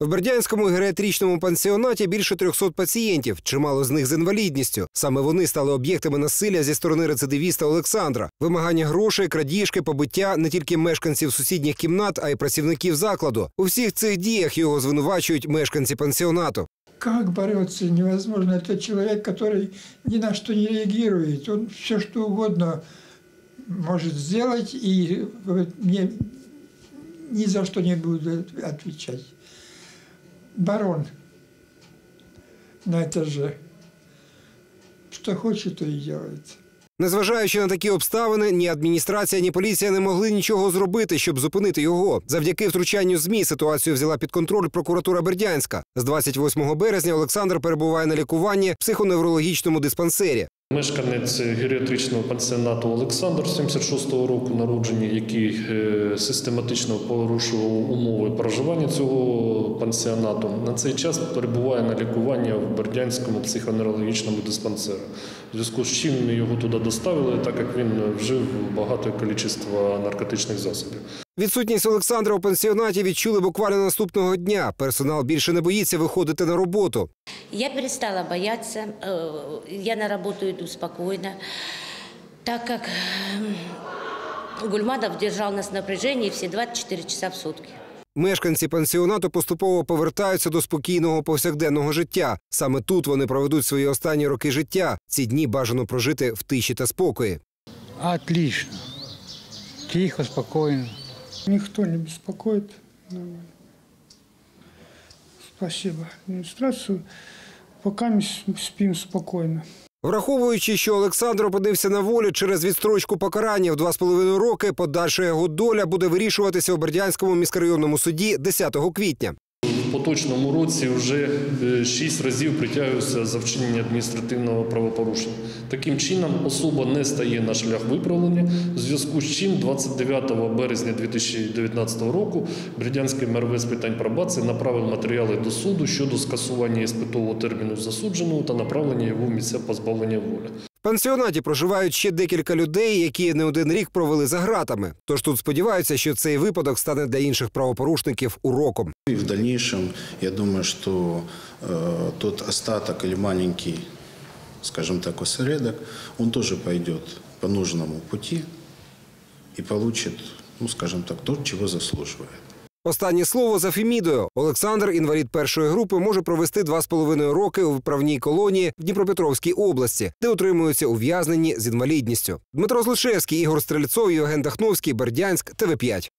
В Бердянському геріатричному пансіонаті більше 300 пацієнтів, чимало з них з інвалідністю. Саме вони стали об'єктами насилля зі сторони рецидивіста Олександра. Вимагання грошей, крадіжки, побиття не тільки мешканців сусідніх кімнат, а й працівників закладу. У всіх цих діях його звинувачують мешканці пансіонату. Как бороться невозможно. Это человек, который ни на что не реагирует. Он все что угодно может сделать и говорит, мне за что не буду отвечать. Барон на этаже. Что хочет, то и делает. Незважаючи на такі обставини, ні адміністрація, ні поліція не могли нічого зробити, щоб зупинити його. Завдяки втручанню змі ситуацію взяла під контроль прокуратура Бердянська. З 28 березня Олександр перебуває на лікуванні в психоневрологічному диспансері. Мешканець геріатричного пансіонату Олександр 76-го року народження, який е, систематично порушував умови проживання цього пансіонату, на цей час перебуває на лікуванні в Бердянському психоневрологічному диспансері. В зв'язку з чим його туди доставили, так як він вжив багато кількість наркотичних засобів. Відсутність Олександра у пансіонаті відчули буквально наступного дня. Персонал більше не боїться виходити на роботу. Я перестала бояться, э, я на работу иду спокойно, так как м, Гульмадов держал нас в напряжении все 24 часа в сутки. Мешканці пансіонату поступово повертаються до спокійного повсякденного життя. Саме тут вони проведуть свої останні роки життя. Ці дні бажано прожити в тиші та спокої. Отлично. Тихо, спокойно. Никто не беспокоит. Нормально. Спасибо администрацию. Пока мы спим спокойно. Враховуючи, що Олександр опинився на волі через відстрочку покарання в два з половиною роки, подальша його доля буде вирішуватися у Бердянському міськрайонному суді 10 квітня. Поточному році вже е, шість разів притягується за вчинення адміністративного правопорушення. Таким чином, особа не стає на шлях виправлення, в зв'язку з чим 29 березня 2019 року Бердянський МРВ з питань пробації направив матеріали до суду щодо скасування іспитового терміну засудженого та направлення його в місця позбавлення волі. Пансіонаті проживають ще декілька людей, які не один рік провели за ґратами. Тож тут сподіваються, що цей випадок стане для інших правопорушників уроком. И в дальнейшем, я думаю, что э, тот остаток или маленький, скажем так, осередок, он тоже пойдет по нужному пути и получит, ну, скажем так, то, чего заслуживает. Останнє слово за Фемідою. Олександр, інвалід першої групи, може провести два з половиною роки у виправній колонії в Дніпропетровській області, де утримуються ув'язнені з інвалідністю. Дмитро Злишевський, Ігор Стрельцов, Євген Дахновський, Бердянськ, ТВ 5